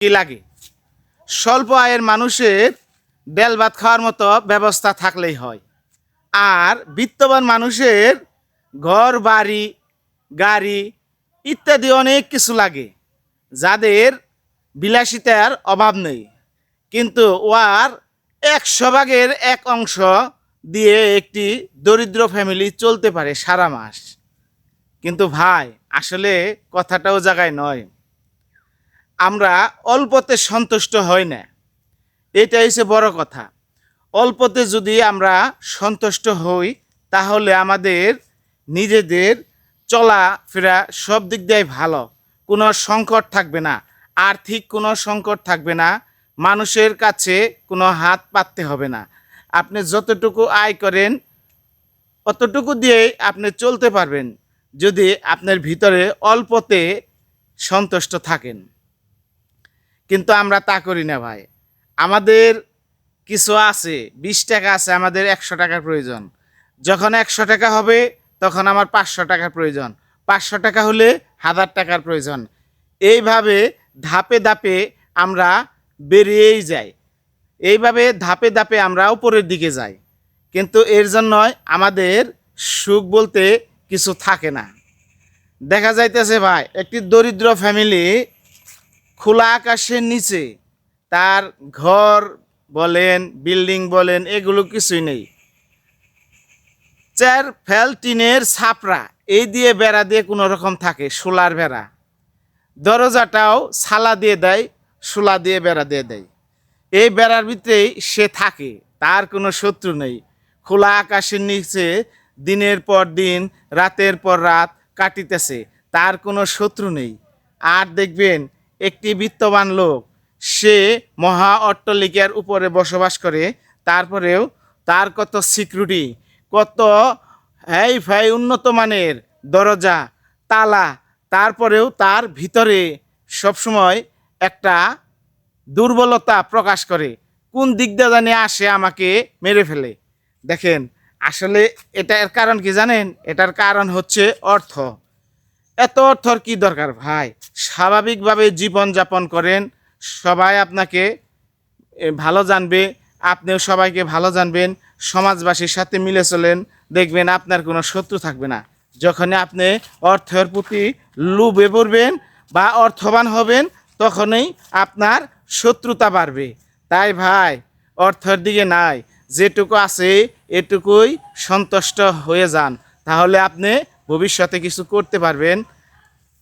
কি লাগে? স্বল্প আয়ের মানুষের ডাল ভাত খাওয়ার মতো ব্যবস্থা থাকলেই হয়। আর বিত্তবান মানুষের ঘর, বাড়ি, গাড়ি ইত্যাদি অনেক কিছু লাগে, যাদের বিলাসিতার অভাব নেই। কিন্তু ওয়ার একশো ভাগের এক অংশ দিয়ে একটি দরিদ্র ফ্যামিলি চলতে পারে সারা মাস। কিন্তু ভাই, আসলে কথাটাও জায়গায় নয়। আমরা অল্পতে সন্তুষ্ট হই না। এটা হচ্ছে বড় কথা। অল্পতে যদি আমরা সন্তুষ্ট হই, তাহলে আমাদের নিজেদের চলাফেরা সব দিক দিয়ে ভালো। কোনো সংকট থাকবে না। আর্থিক কোনো সংকট থাকবে না। মানুষের কাছে কোনো হাত পাততে হবে না। আপনি যতটুকু আয় করেন, অতটুকু দিয়েই আপনি চলতে পারবেন। যদি আপনার ভিতরে অল্পতে সন্তুষ্ট থাকেন। কিন্তু আমরা তা করি না ভাই। আমাদের কিছু আছে, বিশ টাকা আছে আমাদের একশো টাকার প্রয়োজন। যখন একশো টাকা হবে, তখন আমার পাঁচশো টাকার প্রয়োজন। পাঁচশো টাকা হলে হাজার টাকার প্রয়োজন। এইভাবে ধাপে ধাপে আমরা বেরিয়েই যাই। এইভাবে ধাপে ধাপে আমরা উপরের দিকে যাই। কিন্তু এর জন্যই আমাদের সুখ বলতে কিছু থাকে না। দেখা যাইতেছে ভাই, একটি দরিদ্র ফ্যামিলি খোলা আকাশের নিচে, তার ঘর বলেন, বিল্ডিং বলেন, এগুলো কিছুই নেই। চার ফেল টিনের ছাপড়া এই দিয়ে বেড়া দিয়ে কোনো রকম থাকে, সোলার বেড়া। দরজাটাও ছালা দিয়ে দেয়, সোলা দিয়ে বেড়া দিয়ে দেয়। এই বেড়ার ভিতরেই সে থাকে, তার কোনো শত্রু নেই। খোলা আকাশের নিচে দিনের পর দিন, রাতের পর রাত কাটিতেছে, তার কোনো শত্রু নেই। আর দেখবেন একটি বিত্তবান লোক। সে মহা অট্টলিকার উপরে বসবাস করে, তারপরেও তার কত সিকিউরিটি, কত হ্যাই ফাই উন্নত মানের দরজা, তালা, তারপরেও তার ভিতরে সবসময় একটা দুর্বলতা প্রকাশ করে। কোন দিক দিয়ে জানি আসে আমাকে মেরে ফেলে। দেখেন, আসলে এটার কারণ কি জানেন? এটার কারণ হচ্ছে অর্থ। এত অর্থর কি দরকার ভাই? স্বাভাবিকভাবে জীবনযাপন করেন, সবাই আপনাকে ভালো জানবে, আপনিও সবাইকে ভালো জানবেন, সমাজবাসীর সাথে মিলে চলেন, দেখবেন আপনার কোনো শত্রু থাকবে না। যখনই আপনি অর্থের প্রতি লুবে পড়বেন বা অর্থবান হবেন, তখনই আপনার শত্রুতা বাড়বে। তাই ভাই, অর্থের দিকে নাই, যেটুকু আছে, এটুকুই সন্তুষ্ট হয়ে যান। তাহলে আপনি ভবিষ্যতে কিছু করতে পারবেন।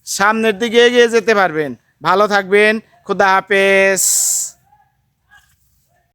সামনের দিকে এগিয়ে যেতে পারবেন। ভালো থাকবেন। খুদা হাফেজ।